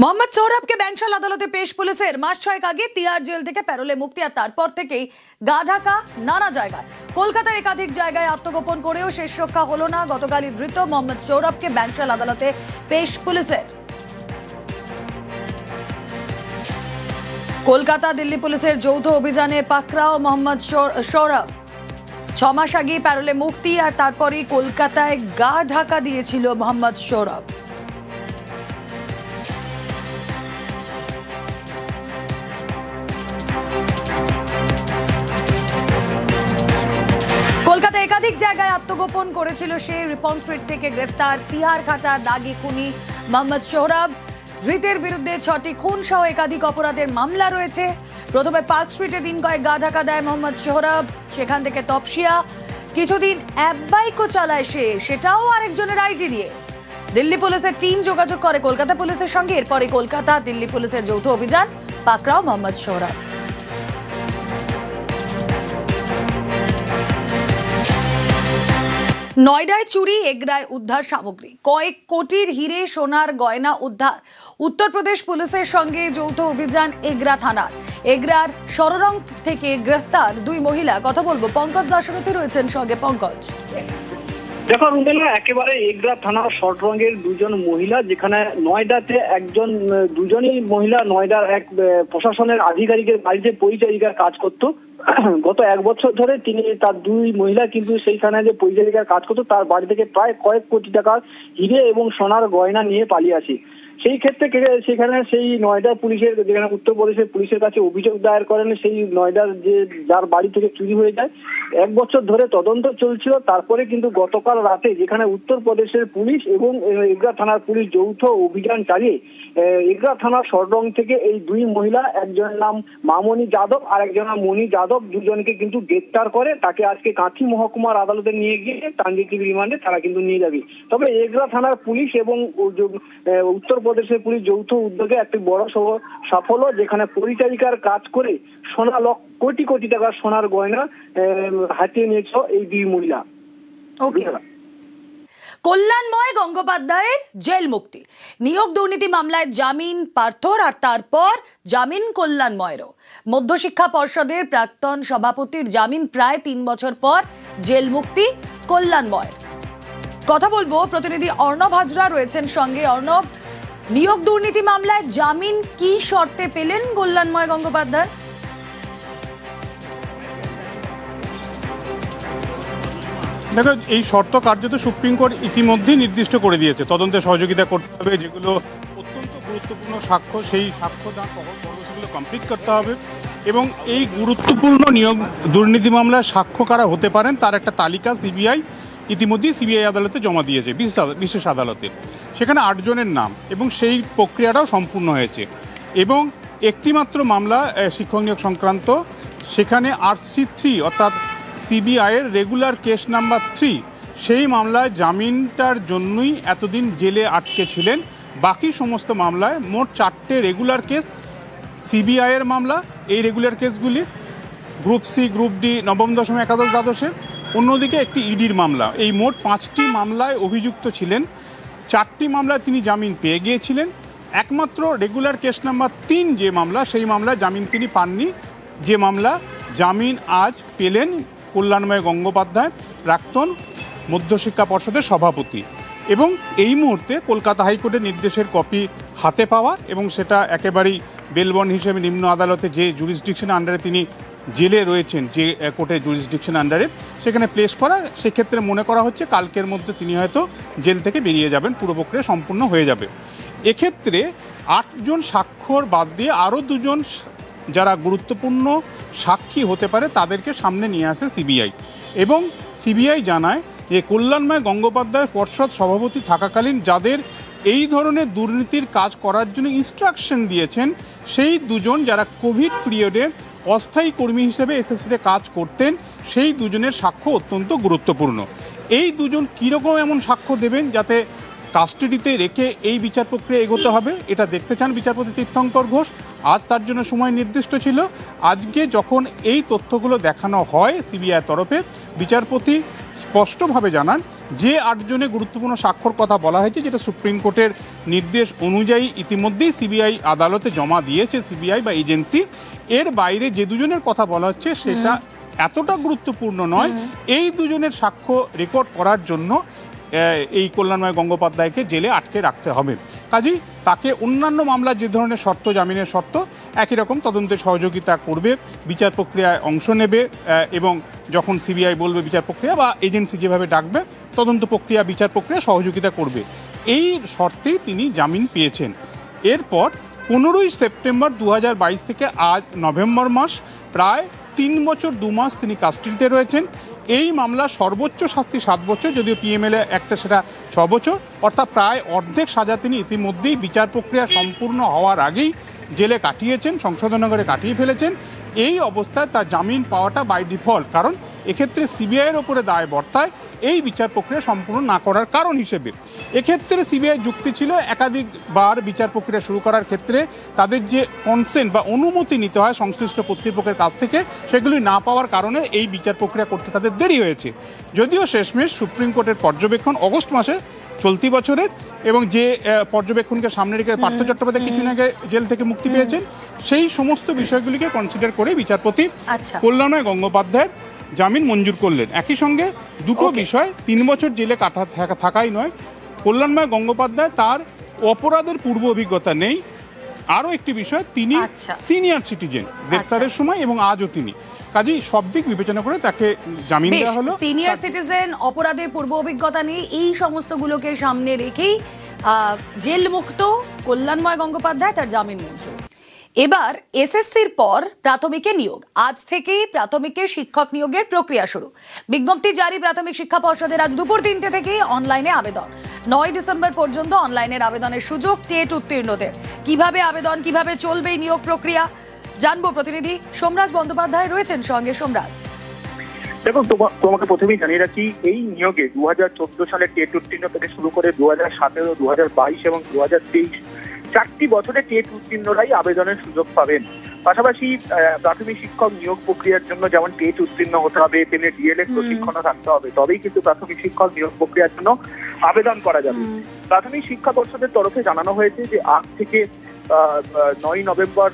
মোহাম্মদ সৌরভকে ব্যাংশাল আদালতে পেশ পুলিশের মাস ছয়েক আগে তিয়ার জেল থেকে প্যারোলে মুক্তি আর তারপর থেকেই গা ঢাকা, নানা জায়গায় কলকাতার একাধিক জায়গায় আত্মগোপন করেও শেষ রক্ষা হলো না। গতকালই ধৃত মোহাম্মদ সৌরভকে ব্যাংশাল আদালতে পেশ পুলিশের। কলকাতা দিল্লি পুলিশের যৌথ অভিযানে পাকড়াও মোহাম্মদ সৌর- সৌরভ। ছ মাস আগে প্যারোলে মুক্তি আর তারপরই কলকাতায় গা ঢাকা দিয়েছিল মোহাম্মদ সৌরভ। জায়গায় আত্মগোপন করেছিল সে রিপন স্ট্রিট থেকে গ্রেফতার তিহার খাটা দাগি খুনি মোহাম্মদ সোহরাব। ধৃতের বিরুদ্ধে ছটি খুন সহ একাধিক অপরাধের মামলা রয়েছে। প্রথমে পার্ক স্ট্রিটে দিন কয়েক গা ঢাকা দেয় মোহাম্মদ সোহরাব, সেখান থেকে তপসিয়া। কিছুদিন অ্যাপ বাইকও চালায় সে, সেটাও আরেকজনের আইডি নিয়ে। দিল্লি পুলিশের টিম যোগাযোগ করে কলকাতা পুলিশের সঙ্গে এরপরে কলকাতা দিল্লি পুলিশের যৌথ অভিযান পাকড়াও মোহাম্মদ সোহরাব। নয়ডায় চুরি, এগরায় উদ্ধার সামগ্রী। কয়েক কোটির হিরে সোনার গয়না উদ্ধার। উত্তরপ্রদেশ পুলিশের সঙ্গে যৌথ অভিযান এগরা থানার। এগরার সররং থেকে গ্রেফতার দুই মহিলা। কথা বলব, পঙ্কজ দাশরথী রয়েছেন সঙ্গে। পঙ্কজ। দেখো রুবেলা, একেবারে এগরা থানার শর্ট রঙের দুজন মহিলা, যেখানে নয়ডাতে একজন, দুজনই মহিলা, নয়ডার এক প্রশাসনের আধিকারিকের বাড়িতে পরিচারিকার কাজ করত। গত এক বছর ধরে তিনি তার দুই মহিলা কিন্তু সেইখানে যে পরিচারিকার কাজ করতো, তার বাড়ি থেকে প্রায় কয়েক কোটি টাকার হিরে এবং সোনার গয়না নিয়ে পালিয়ে আসে। সেই ক্ষেত্রে সেখানে সেই নয়ডা পুলিশের, যেখানে উত্তরপ্রদেশের পুলিশের কাছে অভিযোগ দায়ের করেন, সেই নয়ডার যে, যার বাড়ি থেকে চুরি হয়ে যায়। এক বছর ধরে তদন্ত চলছিল, তারপরে কিন্তু গতকাল রাতে যেখানে উত্তরপ্রদেশের পুলিশ এবং এগরা থানার পুলিশ যৌথ অভিযান চালিয়ে এগরা থানার সররং থেকে এই দুই মহিলা, একজনের নাম মামনি যাদব আর একজনের মণি যাদব, দুজনকে কিন্তু গ্রেপ্তার করে, তাকে আজকে কাঁথি মহকুমার আদালতে নিয়ে গিয়ে ট্রানজিটিভ রিমান্ডে তারা কিন্তু নিয়ে যাবে। তবে এগরা থানার পুলিশ এবং উ- উত্তরপ্রদেশের পুলিশ যৌথ উদ্যোগে একটি বড় সাফল্য যেখানে পরিচারিকার কাজ করে সোনা লক্ষ কোটি কোটি টাকার সোনার গয়না হাতিয়ে নিয়েছিল এই দুই মহিলা। ওকে। কল্যাণময় গঙ্গোপাধ্যায়ের জেল মুক্তি। নিয়োগ দুর্নীতি মামলায় জামিন পার্থর আর তারপর জামিন কল্যাণময়েরও। মধ্যশিক্ষা পর্ষদের প্রাক্তন সভাপতির জামিন প্রায় তিন বছর পর জেল মুক্তি কল্যাণময় কথা বলব প্রতিনিধি অর্ণব হাজরা রয়েছেন সঙ্গে। অর্ণব নিয়োগ দুর্নীতি মামলায় জামিন কি শর্তে পেলেন কল্যাণময় গঙ্গোপাধ্যায়? দেখো, এই শর্ত কার্যত সুপ্রিম কোর্ট ইতিমধ্যেই নির্দিষ্ট করে দিয়েছে। তদন্তে সহযোগিতা করতে হবে, যেগুলো অত্যন্ত গুরুত্বপূর্ণ সাক্ষ্য, সেই সাক্ষ্য টহল সেগুলো কমপ্লিট করতে হবে এবং এই গুরুত্বপূর্ণ নিয়োগ দুর্নীতি মামলায় সাক্ষ্য কারা হতে পারেন তার একটা তালিকা সিবিআই ইতিমধ্যেই সিবিআই আদালতে জমা দিয়েছে বিশেষ আদালতে। সেখানে আটজনের নাম এবং সেই প্রক্রিয়াটাও সম্পূর্ণ হয়েছে। এবং একটিমাত্র মামলা শিক্ষক নিয়োগ সংক্রান্ত, সেখানে আর সি থ্রি অর্থাৎ সিবিআইয়ের রেগুলার কেস নাম্বার থ্রি সেই মামলায় জামিনটার জন্যই এতদিন জেলে আটকে ছিলেন। বাকি সমস্ত মামলায় মোট চারটে রেগুলার কেস সিবিআইয়ের মামলা, এই রেগুলার কেসগুলি গ্রুপ সি গ্রুপ ডি নবম, দশম, একাদশ, দ্বাদশের। অন্যদিকে একটি ইডির মামলা, এই মোট পাঁচটি মামলায় অভিযুক্ত ছিলেন চারটি মামলায় তিনি জামিন পেয়ে গিয়েছিলেন। একমাত্র রেগুলার কেস নাম্বার তিন যে মামলা, সেই মামলায় জামিন তিনি পাননি। যে মামলা জামিন আজ পেলেন কল্যাণময় গঙ্গোপাধ্যায় প্রাক্তন মধ্যশিক্ষা পর্ষদের সভাপতি এবং এই মুহূর্তে কলকাতা হাইকোর্টের নির্দেশের কপি হাতে পাওয়া এবং সেটা একেবারেই বেলবন হিসেবে নিম্ন আদালতে যে জুরিসডিকশন আন্ডারে তিনি জেলে রয়েছেন যে কোর্টের জুরিসডিকশন আন্ডারে সেখানে প্লেস করা, সেক্ষেত্রে মনে করা হচ্ছে কালকের মধ্যে তিনি হয়তো জেল থেকে বেরিয়ে যাবেন, পুরো প্রক্রিয়া সম্পূর্ণ হয়ে যাবে। এক্ষেত্রে আটজন স্বাক্ষর বাদ দিয়ে আরও দুজন যারা গুরুত্বপূর্ণ সাক্ষী হতে পারে, তাদেরকে সামনে নিয়ে আসে সিবিআই এবং সিবিআই জানায় যে, কল্যাণময় গঙ্গোপাধ্যায় পর্ষদ সভাপতি থাকাকালীন যাদের এই ধরনের দুর্নীতির কাজ করার জন্য ইনস্ট্রাকশন দিয়েছেন, সেই দুজন যারা কোভিড পিরিয়ডে অস্থায়ী কর্মী হিসেবে এসএসসিতে কাজ করতেন, সেই দুজনের সাক্ষ্য অত্যন্ত গুরুত্বপূর্ণ। এই দুজন কীরকম এমন সাক্ষ্য দেবেন যাতে কাস্টাডিতে রেখে এই বিচার প্রক্রিয়া এগোতে হবে? এটা দেখতে চান বিচারপতি তীর্থঙ্কর ঘোষ। আজ তার জন্য সময় নির্দিষ্ট ছিল। আজকে যখন এই তথ্যগুলো দেখানো হয় সিবিআই তরফে, বিচারপতি স্পষ্টভাবে জানান যে আটজনে গুরুত্বপূর্ণ স্বাক্ষর কথা বলা হয়েছে যেটা সুপ্রিম কোর্টের নির্দেশ অনুযায়ী ইতিমধ্যেই সিবিআই আদালতে জমা দিয়েছে সিবিআই বা এজেন্সি। এর বাইরে যে দুজনের কথা বলা হচ্ছে সেটা এতটা গুরুত্বপূর্ণ নয়। এই দুজনের সাক্ষ্য রেকর্ড করার জন্য এই কল্যাণময় গঙ্গোপাধ্যায়কে জেলে আটকে রাখতে হবে। কাজেই তাকে অন্যান্য মামলার যে ধরনের শর্ত জামিনের শর্ত একই রকম তদন্তে সহযোগিতা করবে বিচার প্রক্রিয়ায় অংশ নেবে এবং যখন সিবিআই বলবে বিচার প্রক্রিয়া বা এজেন্সি যেভাবে ডাকবে, তদন্ত প্রক্রিয়া, বিচার প্রক্রিয়া সহযোগিতা করবে। এই শর্তেই তিনি জামিন পেয়েছেন। এরপর পনেরোই সেপ্টেম্বর দু হাজার বাইশ থেকে আজ নভেম্বর মাস, প্রায় তিন বছর দু মাস তিনি কাস্টডিতে রয়েছেন। এই মামলা সর্বোচ্চ শাস্তি সাত বছর, যদিও পিএমএলএ একটা সেটা ছ বছর। অর্থাৎ প্রায় অর্ধেক সাজা তিনি ইতিমধ্যেই বিচার প্রক্রিয়া সম্পূর্ণ হওয়ার আগেই জেলে কাটিয়েছেন সংশোধনাগারে কাটিয়ে ফেলেছেন। এই অবস্থায় তার জামিন পাওয়াটা বাই ডিফল্ট কারণ এক্ষেত্রে সিবিআইয়ের ওপরে দায় বর্তায় এই বিচার প্রক্রিয়া সম্পূর্ণ না করার কারণ হিসেবে। এক্ষেত্রে সিবিআই যুক্তি ছিল একাধিকবার বিচার প্রক্রিয়া শুরু করার ক্ষেত্রে তাদের যে কনসেন্ট বা অনুমতি নিতে হয় সংশ্লিষ্ট কর্তৃপক্ষের কাছ থেকে, সেগুলি না পাওয়ার কারণে এই বিচার প্রক্রিয়া করতে তাদের দেরি হয়েছে। যদিও শেষমেশ সুপ্রিম কোর্টের পর্যবেক্ষণ অগস্ট মাসে চলতি বছরের এবং যে পর্যবেক্ষণকে সামনে রেখে পার্থ চট্টোপাধ্যায় কিছুদিন আগে জেল থেকে মুক্তি পেয়েছেন সেই সমস্ত বিষয়গুলিকে কনসিডার করে বিচারপতি আচ্ছা। কল্যাণয় গঙ্গোপাধ্যায়ের জামিন মঞ্জুর করলেন। একই সঙ্গে দুটো বিষয় তিন বছর জেলে কাটা থাকা- থাকাই নয় কল্যাণময় গঙ্গোপাধ্যায় তার অপরাধের পূর্ব অভিজ্ঞতা নেই। আরও একটি বিষয় তিনি আচ্ছা। সিনিয়র সিটিজেন গ্রেপ্তারের সময় এবং আজও তিনি। কাজেই সব দিক বিবেচনা করে তাকে জামিন দেওয়া হলো। সিনিয়র সিটিজেন অপরাধের পূর্ব অভিজ্ঞতা নিয়ে এই সমস্তগুলোকে সামনে রেখেই জেল মুক্ত কল্যাণময় গঙ্গোপাধ্যায় তার জামিন মঞ্জুর। এবার এসএসসির পর প্রাথমিকে নিয়োগ। আজ থেকেই প্রাথমিকে শিক্ষক নিয়োগের প্রক্রিয়া শুরু। বিজ্ঞপ্তি জারি প্রাথমিক শিক্ষা পর্ষদের আজ দুপুর তিনটে থেকেই অনলাইনে আবেদন। নয় ডিসেম্বর পর্যন্ত অনলাইনের আবেদনের সুযোগ টেট উত্তীর্ণদের। কীভাবে আবেদন কীভাবে চলবে এই নিয়োগ প্রক্রিয়া? জানব প্রতিনিধি সোমরাজ বন্দ্যোপাধ্যায় রয়েছেন সঙ্গে। সোমরাজ। দেখো তোমাকে প্রথমেই জানিয়ে রাখি এই নিয়োগে দু হাজার চোদ্দ সালে টেট উত্তীর্ণ থেকে শুরু করে দু হাজার সতেরো দু হাজার বাইশ এবং দু হাজার তেইশ চারটি বছরে টেট উত্তীর্ণরাই আবেদনের সুযোগ পাবেন। পাশাপাশি প্রাথমিক শিক্ষক নিয়োগ প্রক্রিয়ার জন্য যেমন টেট উত্তীর্ণ হতে হবে তেমনি ডিএলএড প্রশিক্ষণও থাকতে হবে তবেই কিন্তু প্রাথমিক শিক্ষক নিয়োগ প্রক্রিয়ার জন্য আবেদন করা যাবে। প্রাথমিক শিক্ষা পর্ষদের তরফে জানানো হয়েছে যে আজ থেকে নয় নভেম্বর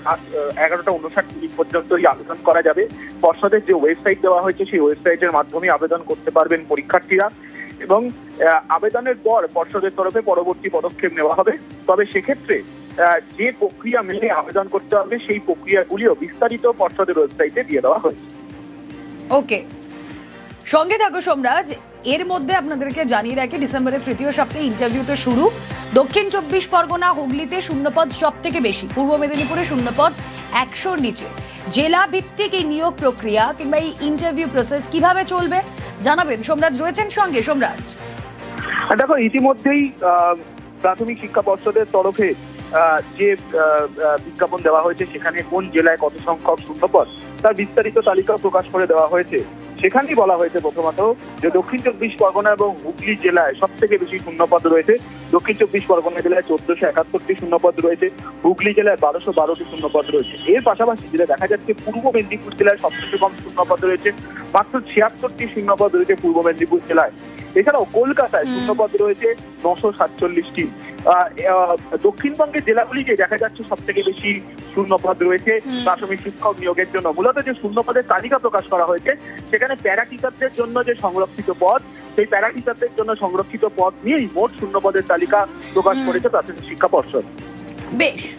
এগারোটা উনষাট মিনিট পর্যন্ত এই আবেদন করা যাবে। পর্ষদের যে ওয়েবসাইট দেওয়া হয়েছে, সেই ওয়েবসাইটের মাধ্যমে আবেদন করতে পারবেন পরীক্ষার্থীরা। এবং আবেদনের পর পর্ষদের তরফে পরবর্তী পদক্ষেপ নেওয়া হবে। তবে সেক্ষেত্রে যে প্রক্রিয়া মেনে আবেদন করতে হবে, সেই প্রক্রিয়াগুলিও বিস্তারিত পর্ষদের ওয়েবসাইটে দিয়ে দেওয়া হয়েছে। ওকে। সঙ্গে থাকো, সোমরাজ। এর মধ্যে আপনাদেরকে জানিয়ে রাখি, ডিসেম্বরের তৃতীয় সপ্তাহে ইন্টারভিউ তো শুরু। দক্ষিণ চব্বিশ পরগনা, হুগলিতে শূন্যপদ সব থেকে বেশি, পূর্ব মেদিনীপুরে শূন্যপদ একশোর নিচে। জেলা ভিত্তিক এই নিয়োগ প্রক্রিয়া কিংবা এই ইন্টারভিউ প্রসেস কীভাবে চলবে, জানাবেন। সোমরাজ রয়েছেন সঙ্গে। সোমরাজ। দেখো, ইতিমধ্যেই প্রাথমিক শিক্ষা পর্ষদের তরফে যে বিজ্ঞাপন দেওয়া হয়েছে, সেখানে কোন জেলায় কত সংখ্যক শূন্যপদ, তার বিস্তারিত তালিকা প্রকাশ করে দেওয়া হয়েছে। সেখানেই বলা হয়েছে প্রথমত যে দক্ষিণ চব্বিশ পরগনা এবং হুগলি জেলায় সব থেকে বেশি শূন্যপদ রয়েছে। দক্ষিণ চব্বিশ পরগনা জেলায় চোদ্দশো একাত্তরটি শূন্যপদ রয়েছে। হুগলি জেলায় বারোশো বারোটি শূন্যপদ রয়েছে। এর পাশাপাশি যেটা দেখা যাচ্ছে পূর্ব মেদিনীপুর জেলায় সবথেকে কম শূন্যপদ রয়েছে। মাত্র ছিয়াত্তরটি শূন্যপদ রয়েছে পূর্ব মেদিনীপুর জেলায়। এছাড়াও কলকাতায় শূন্যপদ রয়েছে নশো সাতচল্লিশটি। দক্ষিণবঙ্গের জেলাগুলিতে দেখা যাচ্ছে সব থেকে বেশি শূন্যপদ রয়েছে। প্রাথমিক শিক্ষক নিয়োগের জন্য। মূলত যে শূন্যপদের তালিকা প্রকাশ করা হয়েছে সেখানে প্যারা টিচারদের জন্য যে সংরক্ষিত পদ সেই প্যারা টিচারদের জন্য সংরক্ষিত পদ নিয়েই মোট শূন্য পদের তালিকা প্রকাশ করেছে প্রাথমিক শিক্ষা পর্ষদ। বেশ।